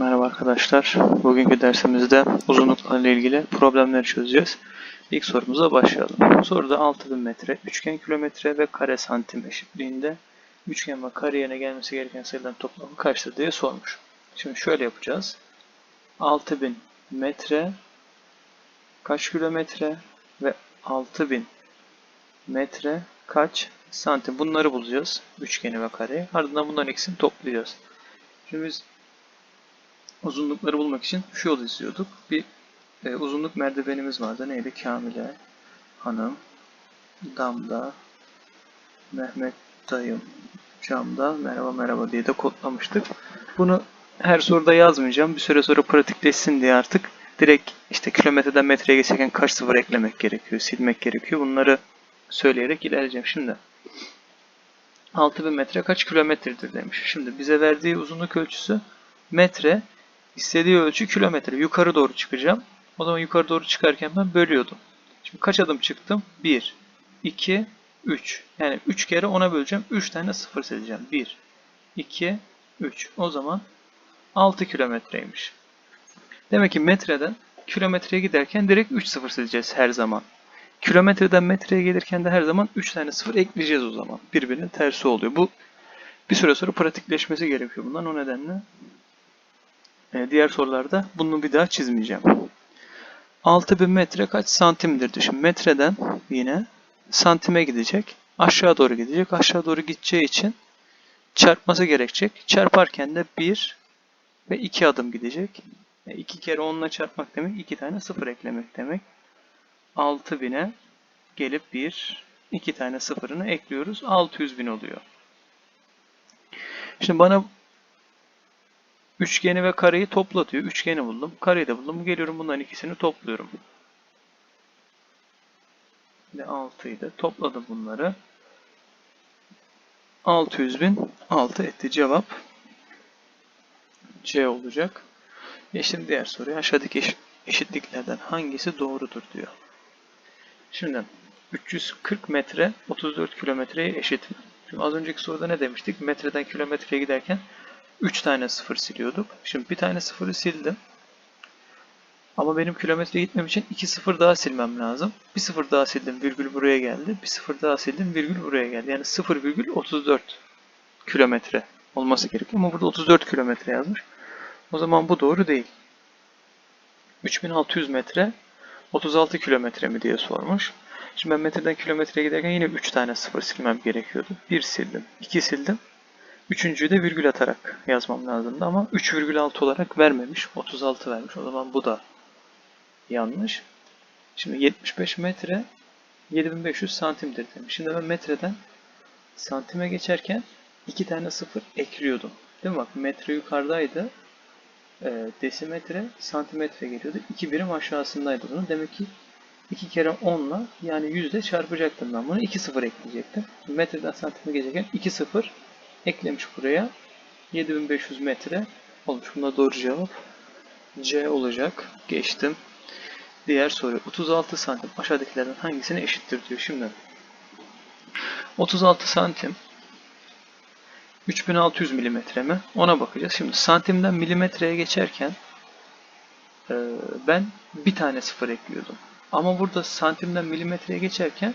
Merhaba arkadaşlar. Bugünkü dersimizde uzunluklarla ilgili problemleri çözeceğiz. İlk sorumuza başlayalım. Soruda 6000 metre, üçgen kilometre ve kare santim eşitliğinde üçgen ve kare yerine gelmesi gereken sayıların toplamı kaçtır diye sormuş. Şimdi şöyle yapacağız. 6000 metre kaç kilometre ve 6000 metre kaç santim bunları bulacağız. Üçgeni ve kareyi. Ardından bunların ikisini toplayacağız. Şimdi biz uzunlukları bulmak için şu yolu izliyorduk. Bir e, uzunluk merdivenimiz vardı. Neydi? Kamile, Hanım, Damda, Mehmet dayım, Camda, merhaba merhaba diye de kodlamıştık. Bunu her soruda yazmayacağım. Bir süre sonra pratikleşsin diye artık direkt işte kilometreden metreye geçerken kaç sıfır eklemek gerekiyor, silmek gerekiyor. Bunları söyleyerek ilerleyeceğim. Şimdi 6000 metre kaç kilometredir demiş. Şimdi bize verdiği uzunluk ölçüsü metre, istediği ölçü kilometre. Yukarı doğru çıkacağım. O zaman yukarı doğru çıkarken ben bölüyordum. Şimdi kaç adım çıktım? 1, 2, 3. Yani 3 kere 10'a böleceğim. 3 tane sıfır sileceğim. 1, 2, 3. O zaman 6 kilometreymiş. Demek ki metreden kilometreye giderken direkt 3 sıfır sileceğiz her zaman. Kilometreden metreye gelirken de her zaman 3 tane sıfır ekleyeceğiz o zaman. Birbirinin tersi oluyor. Bu bir süre sonra pratikleşmesi gerekiyor bundan. O nedenle diğer sorularda bunu bir daha çizmeyeceğim. 6000 metre kaç santimdir? Şimdi metreden yine santime gidecek. Aşağı doğru gidecek. Aşağı doğru gideceği için çarpması gerekecek. Çarparken de 1 ve 2 adım gidecek. 2 kere 10'la çarpmak demek 2 tane sıfır eklemek demek. 6000'e gelip 1, 2 tane sıfırını ekliyoruz. 600 bin oluyor. Şimdi bana üçgeni ve kareyi topla diyor. Üçgeni buldum. Kareyi de buldum. Geliyorum bunların ikisini topluyorum. Ve 6'yı da topladım bunları. 600 bin 6 etti. Cevap C olacak. Geçtim diğer soruya. Aşağıdaki eş- eşitliklerden hangisi doğrudur diyor. Şimdi 340 metre 34 kilometreye eşit? Şimdi az önceki soruda ne demiştik? Metreden kilometreye giderken 3 tane sıfır siliyorduk. Şimdi bir tane sıfırı sildim. Ama benim kilometre gitmem için 2 sıfır daha silmem lazım. Bir sıfır daha sildim, virgül buraya geldi. Bir sıfır daha sildim, virgül buraya geldi. Yani 0,34 kilometre olması gerekiyor. Ama burada 34 kilometre yazmış. O zaman bu doğru değil. 3600 metre 36 kilometre mi diye sormuş. Şimdi ben metreden kilometreye giderken yine 3 tane sıfır silmem gerekiyordu. 1 sildim, 2 sildim. Üçüncüyü de virgül atarak yazmam lazımdı ama 3,6 olarak vermemiş. 36 vermiş. O zaman bu da yanlış. Şimdi 75 metre 7500 santimdir demiş. Şimdi ben metreden santime geçerken 2 tane sıfır ekliyordum. Değil mi? Bak metre yukarıdaydı. E, desimetre santimetre geliyordu. 2 birim aşağısındaydı bunun. Demek ki 2 kere 10 ile yani 100 ile çarpacaktım ben bunu. 2 sıfır ekleyecektim. Metreden santime geçerken 2 sıfır eklemiş buraya. 7500 metre olmuş. Bunda doğru cevap C olacak. Geçtim. Diğer soru. 36 santim aşağıdakilerden hangisine eşittir diyor. Şimdi 36 santim 3600 milimetre mi? Ona bakacağız. Şimdi santimden milimetreye geçerken e, ben bir tane sıfır ekliyordum. Ama burada santimden milimetreye geçerken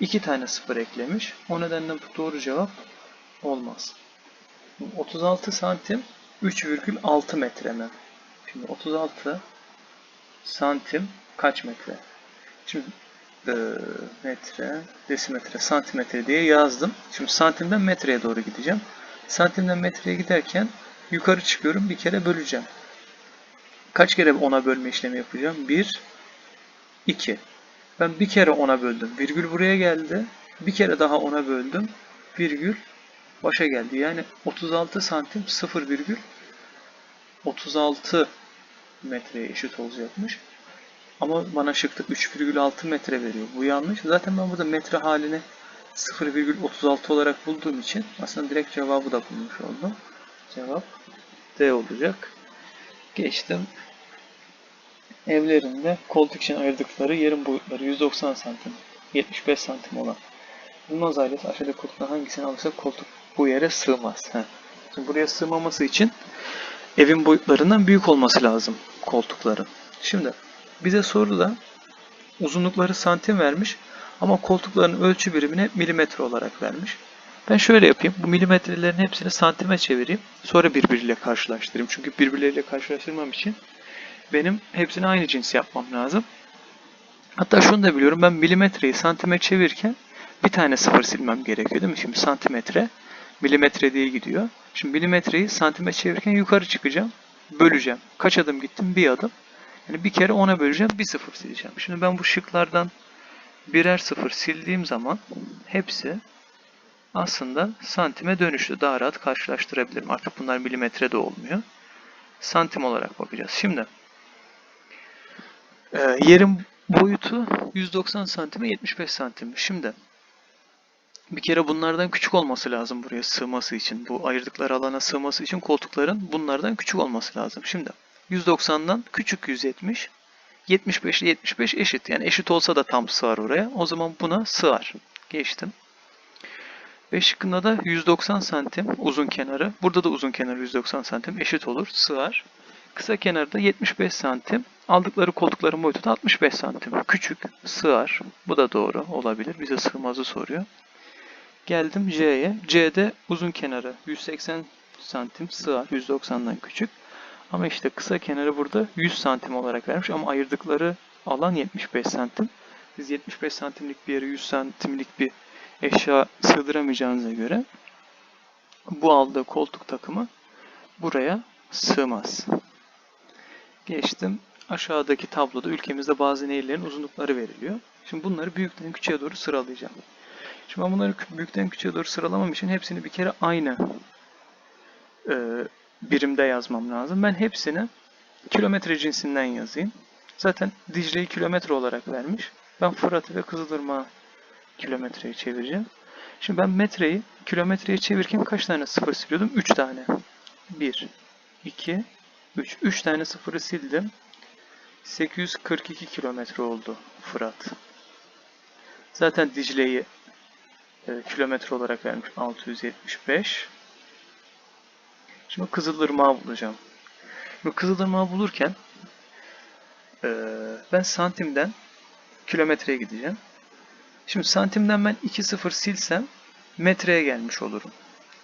iki tane sıfır eklemiş. O nedenle doğru cevap olmaz. 36 santim 3,6 metre mi? Şimdi 36 santim kaç metre? Şimdi e, metre, desimetre, santimetre diye yazdım. Şimdi santimden metreye doğru gideceğim. Santimden metreye giderken yukarı çıkıyorum. Bir kere böleceğim. Kaç kere ona bölme işlemi yapacağım? 1, 2. Ben bir kere ona böldüm. Virgül buraya geldi. Bir kere daha ona böldüm. Virgül başa geldi. Yani 36 santim 0 virgül 36 metreye eşit olacakmış. Ama bana şıklık 3,6 metre veriyor. Bu yanlış. Zaten ben burada metre halini 0,36 olarak bulduğum için aslında direkt cevabı da bulmuş oldum. Cevap D olacak. Geçtim. Evlerinde koltuk için ayırdıkları yerin boyutları 190 santim, 75 santim olan Yılmaz ailesi aşağıdaki koltuktan hangisini alırsa koltuk bu yere sığmaz. Şimdi buraya sığmaması için evin boyutlarından büyük olması lazım koltukların. Şimdi bize soruda uzunlukları santim vermiş ama koltukların ölçü birimini milimetre olarak vermiş. Ben şöyle yapayım. Bu milimetrelerin hepsini santime çevireyim. Sonra birbiriyle karşılaştırayım. Çünkü birbirleriyle karşılaştırmam için benim hepsini aynı cins yapmam lazım. Hatta şunu da biliyorum. Ben milimetreyi santime çevirirken bir tane sıfır silmem gerekiyor değil mi? Şimdi santimetre milimetre diye gidiyor. Şimdi milimetreyi santime çevirirken yukarı çıkacağım. Böleceğim. Kaç adım gittim? Bir adım. Yani bir kere ona böleceğim. Bir sıfır sileceğim. Şimdi ben bu şıklardan birer sıfır sildiğim zaman hepsi aslında santime dönüştü. Daha rahat karşılaştırabilirim. Artık bunlar milimetre de olmuyor. Santim olarak bakacağız. Şimdi e, yerin boyutu 190 santime 75 santim. Şimdi bir kere bunlardan küçük olması lazım buraya sığması için. Bu ayırdıkları alana sığması için koltukların bunlardan küçük olması lazım. Şimdi 190'dan küçük 170. 75 ile 75 eşit. Yani eşit olsa da tam sığar oraya. O zaman buna sığar. Geçtim. Ve şıkkında da 190 santim uzun kenarı. Burada da uzun kenarı 190 santim eşit olur. Sığar. Kısa kenarda 75 santim. Aldıkları koltukların boyutu da 65 santim. Küçük, sığar. Bu da doğru olabilir. Bize sığmazı soruyor. Geldim C'ye. C'de uzun kenarı 180 santim sığar. 190'dan küçük. Ama işte kısa kenarı burada 100 santim olarak vermiş ama ayırdıkları alan 75 santim. Siz 75 santimlik bir yere 100 santimlik bir eşya sığdıramayacağınıza göre bu aldığı koltuk takımı buraya sığmaz. Geçtim. Aşağıdaki tabloda ülkemizde bazı nehirlerin uzunlukları veriliyor. Şimdi bunları büyükten küçüğe doğru sıralayacağım. Şimdi ben bunları büyükten küçüğe doğru sıralamam için hepsini bir kere aynı e, birimde yazmam lazım. Ben hepsini kilometre cinsinden yazayım. Zaten Dicle'yi kilometre olarak vermiş. Ben Fırat'ı ve Kızılırmak'ı kilometreye çevireceğim. Şimdi ben metreyi kilometreye çevirirken kaç tane sıfır siliyordum? 3 tane. 1, 2, 3. 3 tane sıfırı sildim. 842 kilometre oldu Fırat. Zaten Dicle'yi e, kilometre olarak vermiş 675. Şimdi Kızılırmak'ı bulacağım. Şimdi Kızılırmak'ı bulurken e, ben santimden kilometreye gideceğim. Şimdi santimden ben 2 sıfır silsem metreye gelmiş olurum.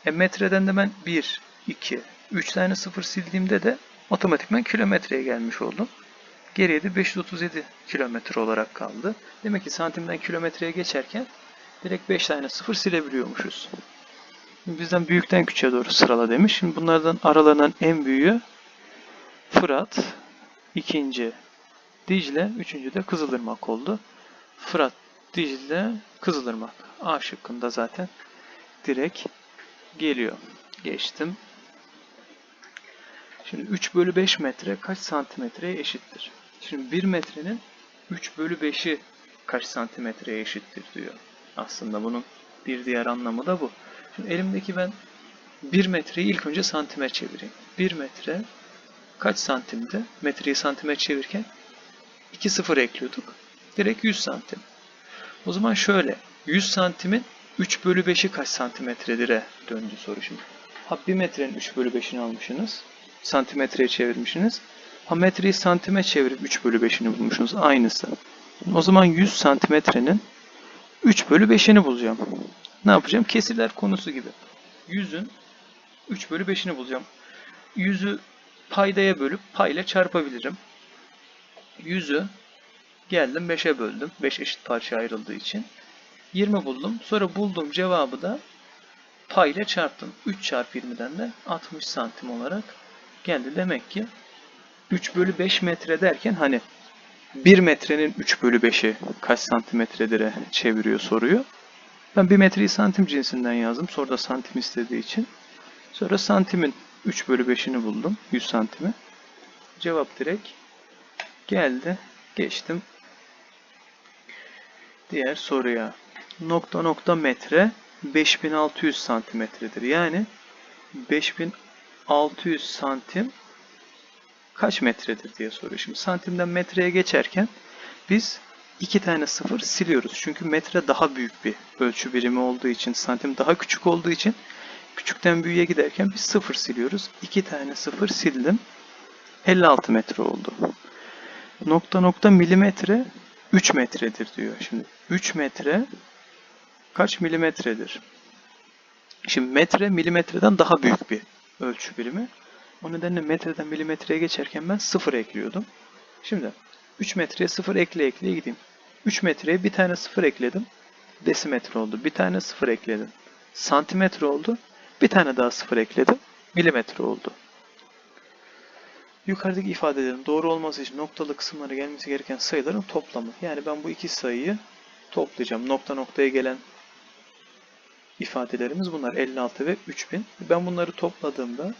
E metreden de ben 1, 2, 3 tane sıfır sildiğimde de otomatikman kilometreye gelmiş oldum. Geriye de 537 kilometre olarak kaldı. Demek ki santimden kilometreye geçerken direkt 5 tane sıfır silebiliyormuşuz. Şimdi bizden büyükten küçüğe doğru sırala demiş. Şimdi bunlardan aralarından en büyüğü Fırat, ikinci Dicle, üçüncü de Kızılırmak oldu. Fırat, Dicle, Kızılırmak. A şıkkında zaten direkt geliyor. Geçtim. Şimdi 3 bölü 5 metre kaç santimetreye eşittir? Şimdi 1 metrenin 3 bölü 5'i kaç santimetreye eşittir diyor. Aslında bunun bir diğer anlamı da bu. Şimdi elimdeki ben 1 metreyi ilk önce santime çevireyim. 1 metre kaç santimdi? Metreyi santime çevirirken 2 sıfır ekliyorduk. Direkt 100 santim. O zaman şöyle. 100 santimin 3 bölü 5'i kaç santimetredir'e döndü soru şimdi. Ha 1 metrenin 3 bölü 5'ini almışsınız. Santimetreye çevirmişsiniz. Ha metreyi santime çevirip 3 bölü 5'ini bulmuşsunuz. Aynısı. O zaman 100 santimetrenin 3 bölü 5'ini bulacağım. Ne yapacağım? Kesirler konusu gibi. 100'ün 3 bölü 5'ini bulacağım. 100'ü paydaya bölüp payla çarpabilirim. 100'ü geldim 5'e böldüm. 5 eşit parça ayrıldığı için. 20 buldum. Sonra bulduğum cevabı da payla çarptım. 3 çarpı 20'den de 60 santim olarak geldi. Demek ki 3 bölü 5 metre derken hani 1 metrenin 3 bölü 5'i kaç santimetredir'e çeviriyor soruyu. Ben 1 metreyi santim cinsinden yazdım. Sonra da santim istediği için. Sonra santimin 3 bölü 5'ini buldum. 100 santimi. Cevap direkt geldi. Geçtim. Diğer soruya. Nokta nokta metre 5600 santimetredir. Yani 5600 santim kaç metredir diye soruyor. Şimdi santimden metreye geçerken biz iki tane sıfır siliyoruz. Çünkü metre daha büyük bir ölçü birimi olduğu için, santim daha küçük olduğu için Küçükten büyüğe giderken bir sıfır siliyoruz. İki tane sıfır sildim. 56 metre oldu. Nokta nokta milimetre 3 metredir diyor. Şimdi 3 metre kaç milimetredir? Şimdi metre milimetreden daha büyük bir ölçü birimi. O nedenle metreden milimetreye geçerken ben sıfır ekliyordum. Şimdi 3 metreye sıfır ekle ekleye gideyim. 3 metreye bir tane sıfır ekledim. Desimetre oldu. Bir tane sıfır ekledim. Santimetre oldu. Bir tane daha sıfır ekledim. Milimetre oldu. Yukarıdaki ifadelerin doğru olması için noktalı kısımlara gelmesi gereken sayıların toplamı. Yani ben bu iki sayıyı toplayacağım. Nokta noktaya gelen ifadelerimiz bunlar 56 ve 3000. Ben bunları topladığımda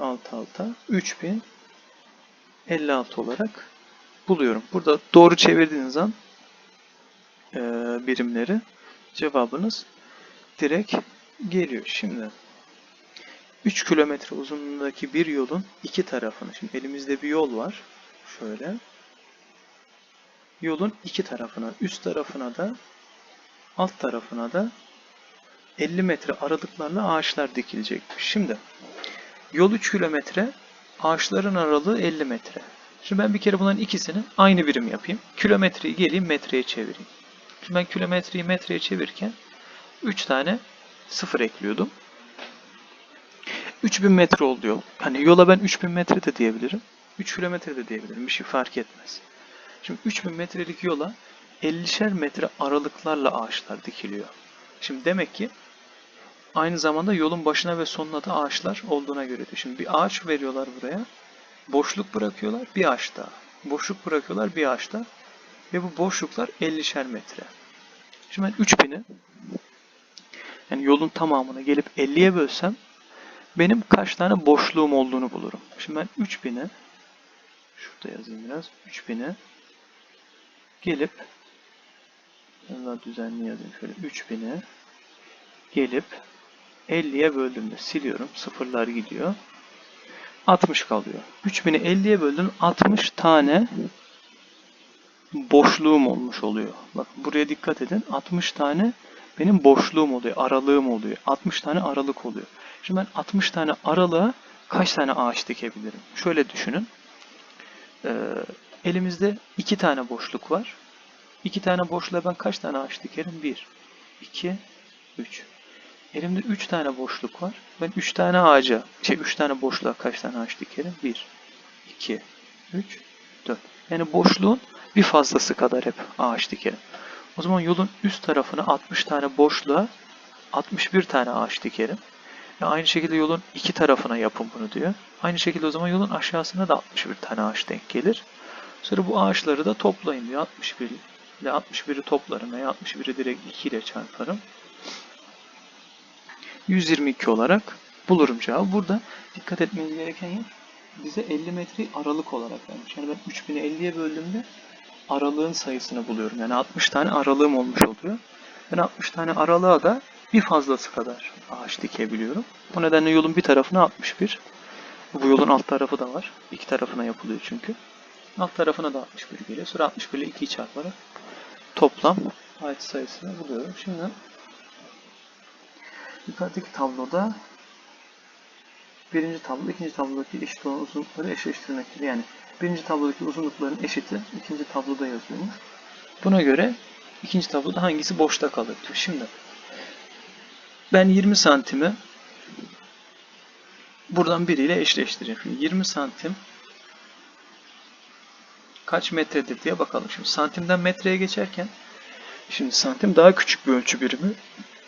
alt alta 3056 olarak buluyorum. Burada doğru çevirdiğiniz an e, birimleri cevabınız direkt geliyor. Şimdi 3 kilometre uzunluğundaki bir yolun iki tarafını. Şimdi elimizde bir yol var. Şöyle. Yolun iki tarafına, üst tarafına da alt tarafına da 50 metre aralıklarla ağaçlar dikilecek. Şimdi yol 3 kilometre, ağaçların aralığı 50 metre. Şimdi ben bir kere bunların ikisini aynı birim yapayım. Kilometreyi geleyim metreye çevireyim. Şimdi ben kilometreyi metreye çevirirken 3 tane sıfır ekliyordum. 3000 metre oldu yol. Hani yola ben 3000 metre de diyebilirim. 3 kilometre de diyebilirim. Bir şey fark etmez. Şimdi 3000 metrelik yola 50'şer metre aralıklarla ağaçlar dikiliyor. Şimdi demek ki aynı zamanda yolun başına ve sonuna da ağaçlar olduğuna göre. diyor. Şimdi bir ağaç veriyorlar buraya. Boşluk bırakıyorlar bir ağaç daha. Boşluk bırakıyorlar bir ağaç daha. Ve bu boşluklar 50'şer metre. Şimdi ben 3000'i yani yolun tamamını gelip 50'ye bölsem benim kaç tane boşluğum olduğunu bulurum. Şimdi ben 3000'i şurada yazayım biraz. 3000'i gelip daha düzenli yazayım şöyle 3000'i gelip 50'ye böldüğümde siliyorum. Sıfırlar gidiyor. 60 kalıyor. 3000'i 50'ye böldüm. 60 tane boşluğum olmuş oluyor. Bak buraya dikkat edin. 60 tane benim boşluğum oluyor. Aralığım oluyor. 60 tane aralık oluyor. Şimdi ben 60 tane aralığa kaç tane ağaç dikebilirim? Şöyle düşünün. Ee, elimizde 2 tane boşluk var. 2 tane boşluğa ben kaç tane ağaç dikerim? 1, 2, 3. Elimde 3 tane boşluk var. Ben 3 tane ağaca, şey 3 tane boşluğa kaç tane ağaç dikerim? 1, 2, 3, 4. Yani boşluğun bir fazlası kadar hep ağaç dikerim. O zaman yolun üst tarafına 60 tane boşluğa 61 tane ağaç dikerim. Ve aynı şekilde yolun iki tarafına yapın bunu diyor. Aynı şekilde o zaman yolun aşağısına da 61 tane ağaç denk gelir. Sonra bu ağaçları da toplayın diyor. 61 ile 61'i toplarım veya 61'i direkt 2 ile çarparım. 122 olarak bulurum cevabı. Burada dikkat etmeniz gereken yer bize 50 metreyi aralık olarak vermiş. Yani ben 3000'i 50'ye böldüğümde aralığın sayısını buluyorum. Yani 60 tane aralığım olmuş oluyor. Ben 60 tane aralığa da bir fazlası kadar ağaç dikebiliyorum. Bu nedenle yolun bir tarafına 61. Bu yolun alt tarafı da var. İki tarafına yapılıyor çünkü. Alt tarafına da 61 geliyor. Sonra 61 ile 2'yi çarparak toplam ağaç sayısını buluyorum. Şimdi yukarıdaki tabloda birinci tablo, ikinci tablodaki eşit olan uzunlukları eşleştirmektir. Yani birinci tablodaki uzunlukların eşiti ikinci tabloda yazıyormuş. Buna göre ikinci tabloda hangisi boşta kalır. Şimdi ben 20 santimi buradan biriyle eşleştireceğim. Şimdi 20 santim kaç metredir diye bakalım. Şimdi santimden metreye geçerken şimdi santim daha küçük bir ölçü birimi.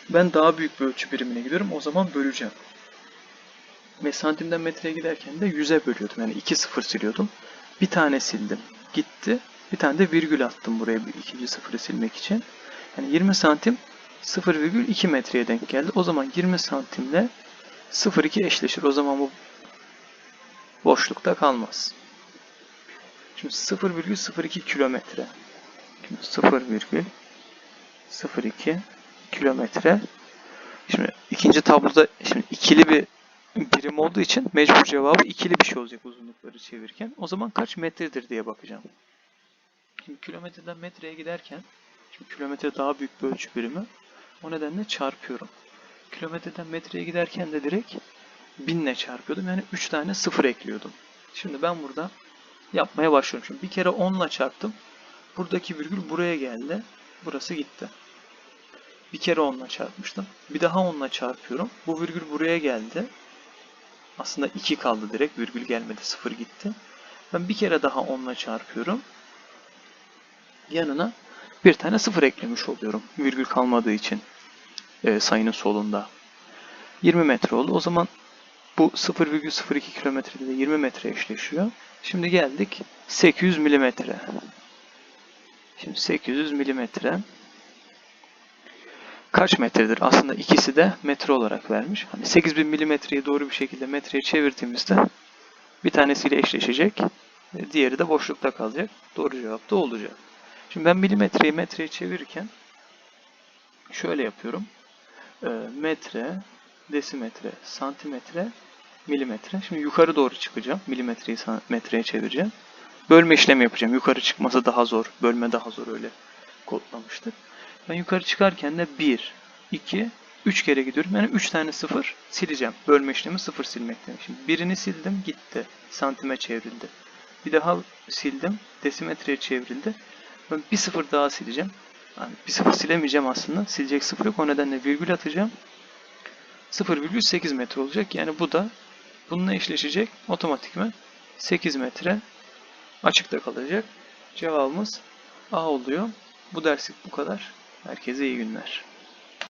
Ben daha büyük bir ölçü birimine gidiyorum. O zaman böleceğim. Ve santimden metreye giderken de 100'e bölüyordum. Yani 2 sıfır siliyordum. Bir tane sildim. Gitti. Bir tane de virgül attım buraya bir ikinci sıfırı silmek için. Yani 20 santim 0,2 metreye denk geldi. O zaman 20 santimle 0,2 eşleşir. O zaman bu boşlukta kalmaz. Şimdi 0,02 kilometre. 0,02 kilometre. Şimdi ikinci tabloda şimdi ikili bir birim olduğu için mecbur cevabı ikili bir şey olacak uzunlukları çevirirken. O zaman kaç metredir diye bakacağım. Şimdi kilometreden metreye giderken şimdi kilometre daha büyük bir ölçü birimi. O nedenle çarpıyorum. kilometreden metreye giderken de direkt binle çarpıyordum. Yani 3 tane sıfır ekliyordum. Şimdi ben burada yapmaya başlıyorum. Şimdi bir kere 10 ile çarptım. Buradaki virgül buraya geldi. Burası gitti. Bir kere 10 ile çarpmıştım. Bir daha 10 ile çarpıyorum. Bu virgül buraya geldi. Aslında 2 kaldı direkt. Virgül gelmedi. 0 gitti. Ben bir kere daha 10 ile çarpıyorum. Yanına bir tane 0 eklemiş oluyorum. Virgül kalmadığı için e, sayının solunda. 20 metre oldu. O zaman bu 0,02 kilometrede de 20 metre eşleşiyor. Şimdi geldik 800 milimetre. Şimdi 800 milimetre kaç metredir? Aslında ikisi de metre olarak vermiş. Hani 8000 milimetreyi doğru bir şekilde metreye çevirdiğimizde bir tanesiyle eşleşecek. e, Diğeri de boşlukta kalacak. Doğru cevap da olacak. Şimdi ben milimetreyi metreye çevirirken şöyle yapıyorum. E, metre, desimetre, santimetre, milimetre. Şimdi yukarı doğru çıkacağım. Milimetreyi metreye çevireceğim. Bölme işlemi yapacağım. Yukarı çıkması daha zor. Bölme daha zor öyle kodlamıştık. Ben yukarı çıkarken de 1, 2, 3 kere gidiyorum. Yani 3 tane sıfır sileceğim. Bölme işlemi sıfır silmek demek. Şimdi birini sildim gitti. Santime çevrildi. Bir daha sildim. Desimetreye çevrildi. Ben bir sıfır daha sileceğim. Yani bir sıfır silemeyeceğim aslında. Silecek sıfır yok. O nedenle virgül atacağım. 0,8 metre olacak. Yani bu da bununla eşleşecek. Otomatikman 8 metre açıkta kalacak. Cevabımız A oluyor. Bu derslik bu kadar. Herkese iyi günler.